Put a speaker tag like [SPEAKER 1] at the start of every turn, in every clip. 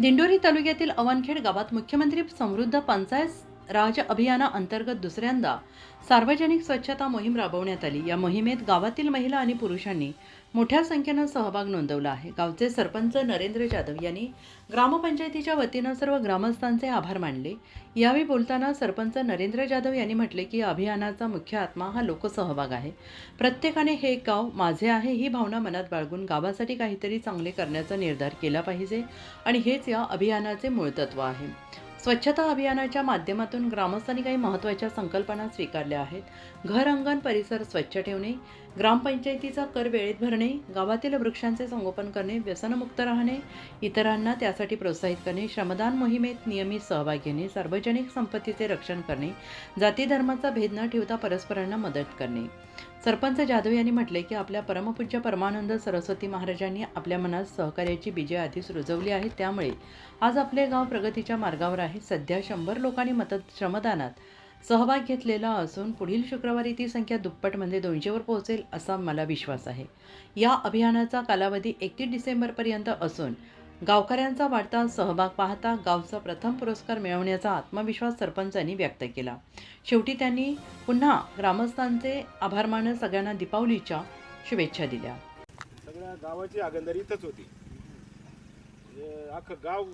[SPEAKER 1] दिंडोरी तालुक्यातील अवनखेड गावात मुख्यमंत्री समृद्ध पंचायत राज अभियानाअंतर्गत दुसऱ्यांदा सार्वजनिक स्वच्छता मोहीम राबवण्यात आली. या मोहिमेत गावातील महिला आणि पुरुषांनी मोठ्या संख्येनं सहभाग नोंदवला आहे. गावचे सरपंच नरेंद्र जाधव यांनी ग्रामपंचायतीच्या वतीनं सर्व ग्रामस्थांचे आभार मानले. यावेळी बोलताना सरपंच नरेंद्र जाधव यांनी म्हटले की या अभियानाचा मुख्य आत्मा हा लोकसहभाग आहे. प्रत्येकाने हे गाव माझे आहे ही भावना मनात बाळगून गावासाठी काहीतरी चांगले करण्याचा निर्धार केला पाहिजे आणि हेच या अभियानाचे मूळ तत्व आहे. स्वच्छता अभियानाच्या माध्यमातून ग्रामस्थांनी काही महत्त्वाच्या संकल्पना स्वीकारल्या आहेत. घर अंगण परिसर स्वच्छ ठेवणे ग्रामपंचायतीचा कर वेळेत भरणे गावातील वृक्षांचे संगोपन करणे व्यसनमुक्त राहणे इतरांना त्यासाठी प्रोत्साहित करणे श्रमदान मोहिमेत नियमित सहभाग घेणे सार्वजनिक संपत्तीचे रक्षण करणे जाती धर्माचा भेद न ठेवता परस्परांना मदत करणे. सरपंच जाधव यांनी म्हटले की आपल्या परमपूज्य परमानंद सरस्वती महाराजांनी आपल्या मनात सहकार्याची बीजे आधीच रुजवली आहेत त्यामुळे आज आपले गाव प्रगतीच्या मार्गावर आहे. सध्या शंभर लोकांनी मत श्रमदानात सहभाग घेतलेला असून पुढील शुक्रवारी ती संख्या दुप्पट म्हणजे दोनशेवर पोहोचेल असा मला विश्वास आहे. या अभियानाचा कालावधी एकतीस डिसेंबरपर्यंत असून गावकऱ्यांचा वाढता सहभाग पाहता गावचा प्रथम पुरस्कार मिळवण्याचा आत्मविश्वास सरपंचांनी व्यक्त केला. शेवटी त्यांनी पुन्हा ग्रामस्थांचे आभार मानत सगळ्यांना दीपावलीच्या शुभेच्छा दिल्या.
[SPEAKER 2] सगळ्या गावाची आगंदारी इथंच होती. म्हणजे अख्खं गाव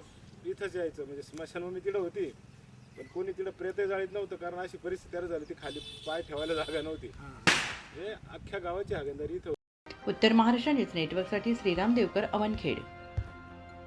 [SPEAKER 2] इथंच यायचं. म्हणजे स्मशानभूमी तिथं होती. पण कोणी तिथं प्रेत जाळीत नव्हतं. कारण अशी परिस्थिती तयार झाली ती खाली पाय ठेवायला जागा नव्हती. म्हणजे अख्ख्या गावाची आगंदारी इथं.
[SPEAKER 1] उत्तर महाराष्ट्र न्यूज नेटवर्कसाठी श्रीराम देवकर अवनखेड.